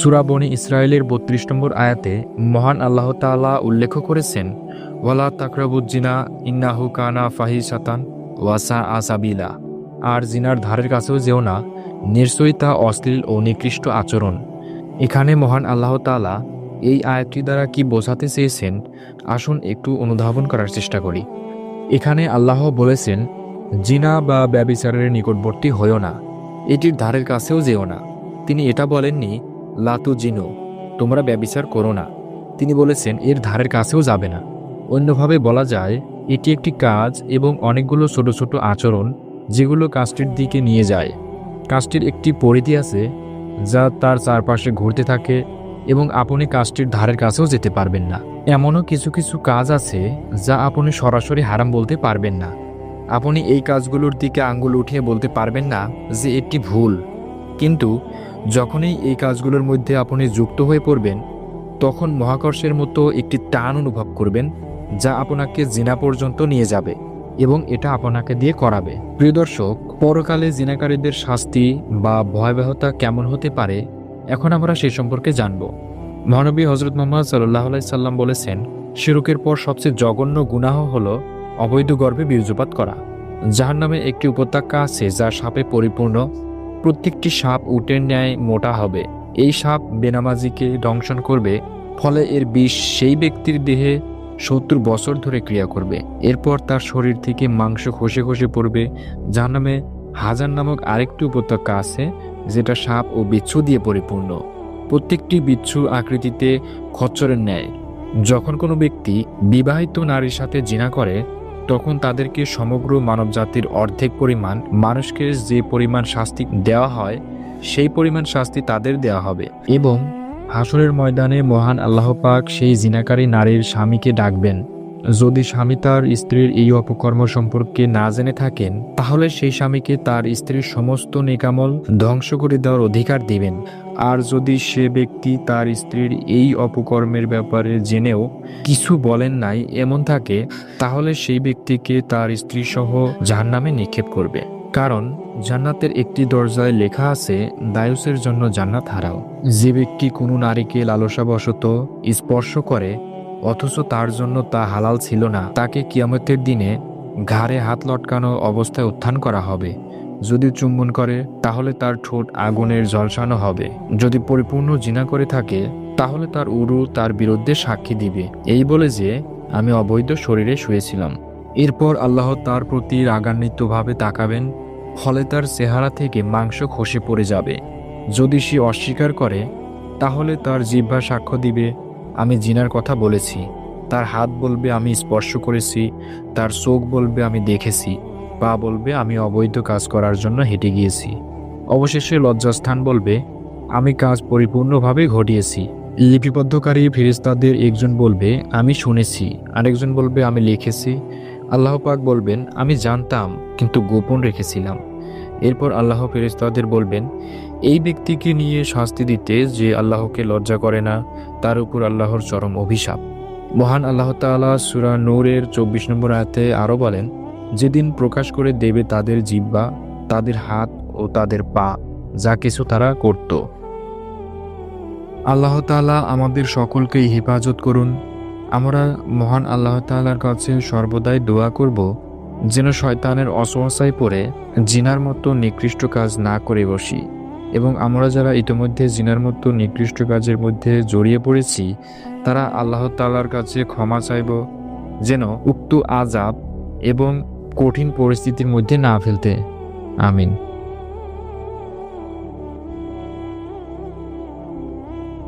সুরাবনি ইসরায়েলের বত্রিশ নম্বর আয়াতে মহান আল্লাহ তাআলা উল্লেখ করেছেন, ওয়ালা তাকরাবুজ্জিনা ইন্নাহু কানা ফাহি সাতান ওয়াসা আসাবিলা আর জিনার ধারের কাছেও যেও না, নিশ্চয়ই তা অশ্লীল ও নিকৃষ্ট আচরণ। এখানে মহান আল্লাহ তাআলা এই আয়াতটি দ্বারা কি বোঝাতে চেয়েছেন, আসুন একটু অনুধাবন করার চেষ্টা করি। এখানে আল্লাহ বলেছেন, জিনা বা ব্যবিচারের নিকটবর্তী হয়েও না, এটির ধারের কাছেও যেও না। তিনি এটা বলেননি লাতু জিনু, তোমরা ব্যবিচার করো না। তিনি বলেছেন, এর ধারের কাছেও যাবে না। অন্যভাবে বলা যায়, এটি একটি কাজ এবং অনেকগুলো ছোট ছোট আচরণ যেগুলো কাজটির দিকে নিয়ে যায়। কাজটির একটি পরিধি আছে যা তার চারপাশে ঘুরতে থাকে এবং আপনি কাজটির ধারের কাছেও যেতে পারবেন না। এমনও কিছু কিছু কাজ আছে যা আপনি সরাসরি হারাম বলতে পারবেন না। আপনি এই কাজগুলোর দিকে আঙ্গুল উঠিয়ে বলতে পারবেন না যে এটি ভুল। কিন্তু যখনই এই কাজগুলোর মধ্যে আপনি যুক্ত হয়ে পড়বেন, তখন মহাকর্ষের মতো একটি টান অনুভব করবেন, যা আপনাকে জিনা পর্যন্ত নিয়ে যাবে এবং এটা আপনাকে দিয়ে করাবে। প্রিয় দর্শক, পরকালে জিনাকারীদের শাস্তি বা ভয়াবহতা কেমন হতে পারে, এখন আমরা সে সম্পর্কে জানব। মহানবী হজরত মোহাম্মদ সাল্লাহ সাল্লাম বলেছেন, শিরুকের পর সবচেয়ে জঘন্য গুনাহ হল অবৈধ গর্ভে বীর্যপাত করা। যাহার নামে একটি উপত্যকা আছে যা সাপে পরিপূর্ণ প্রত্যেকটি সাপ উটের ন্যায় মোটা হবে। এই সাপ বেনামাজিকে দংশন করবে, ফলে এর বিষ সেই ব্যক্তির দেহে সত্তর বছর ধরে ক্রিয়া করবে। এরপর তার শরীর থেকে মাংস খসে খসে পড়বে। যার নামে হাজার নামক আরেকটি উপত্যকা আছে, যেটা সাপ ও বিচ্ছু দিয়ে পরিপূর্ণ। প্রত্যেকটি বিচ্ছু আকৃতিতে খচ্চরের ন্যায়। যখন কোনো ব্যক্তি বিবাহিত নারীর সাথে জিনা করে তখন তাদেরকে সমগ্র মানবজাতির অর্ধেক পরিমাণ, মানুষকে যে পরিমাণ শাস্তি দেওয়া হয়, সেই পরিমাণ শাস্তি তাদের দেওয়া হবে। এবং হাসরের ময়দানে মহান আল্লাহ পাক সেই জিনাকারী নারীর স্বামীকে ডাকবেন। যদি স্বামী তার স্ত্রীর এই অপকর্ম সম্পর্কে না জেনে থাকেন, তাহলে সেই স্বামীকে তার স্ত্রীর সমস্ত নিকামল ধ্বংস করে দেওয়ার অধিকার দিবেন। আর যদি সে ব্যক্তি তার স্ত্রীর এই অপকর্মের ব্যাপারে জেনেও কিছু বলেন নাই এমন থাকে, তাহলে সেই ব্যক্তিকে তার স্ত্রী সহ জাহান্নামে নিক্ষেপ করবে। কারণ জান্নাতের একটি দরজায় লেখা আছে, দায়ুসের জন্য জান্নাত হারাও। যে ব্যক্তি কোনো নারীকে লালসাবশত স্পর্শ করে অথচ তার জন্য তা হালাল ছিল না। তাকে কিয়ামতের দিনে ঘাড়ে হাত লটকানো অবস্থায় উত্থান করা হবে। যদি চুম্বন করে, তাহলে তার ঠোঁট আগুনের ঝলসানো হবে। যদি পরিপূর্ণ জিনা করে থাকে, তাহলে তার উরু তার বিরুদ্ধে সাক্ষী দিবে। এই বলে যে, আমি অবৈধ শরীরে শুয়েছিলাম। এরপর আল্লাহ তার প্রতি রাগান্বিতভাবে তাকাবেন, ফলে তার চেহারা থেকে মাংস খসে পড়ে যাবে। যদি সে অস্বীকার করে, তাহলে তার জিহ্বা সাক্ষ্য দিবে আমি জিনার কথা বলেছি। তার হাত বলবে, আমি স্পর্শ করেছি। তার চোখ বলবে, আমি দেখেছি। পা বলবে, আমি অবৈধ কাজ করার জন্য হেঁটে গিয়েছি। অবশেষে লজ্জাস্থান বলবে, আমি কাজ পরিপূর্ণভাবে ঘটিয়েছি। লিপিবদ্ধকারী ফেরেস্তাদের একজন বলবে, আমি শুনেছি। আরেকজন বলবে, আমি লিখেছি। আল্লাহ পাক বলবেন, আমি জানতাম, কিন্তু গোপন রেখেছিলাম। এরপর আল্লাহ ফেরেস্তাদের বলবেন, এই ব্যক্তিকে নিয়ে শাস্তি দিতে যে আল্লাহকে লজ্জা করে না, তার উপর আল্লাহর চরম অভিশাপ। মহান আল্লাহ তাআলা সুরা নূরের চব্বিশ নম্বর আয়াতে আরও বলেন, যেদিন প্রকাশ করে দেবে তাদের জিব্বা তাদের হাত ও তাদের পা, যা কিছু তারা করত। আল্লাহ তাআলা আমাদের সকলকেই হেফাজত করুন। আমরা মহান আল্লাহ তাআলার কাছে সর্বদাই দোয়া করব যেন শয়তানের অসহসায় পড়ে, জিনার মতো নিকৃষ্ট কাজ না করে বসি। এবং আমরা যারা ইতিমধ্যে জিনার মতো নিকৃষ্ট কাজের মধ্যে জড়িয়ে পড়েছি, তারা আল্লাহ তাল্লার কাছে ক্ষমা চাইব, যেন উক্ত আজাব এবং কঠিন পরিস্থিতির মধ্যে না ফেলতে। আমিন।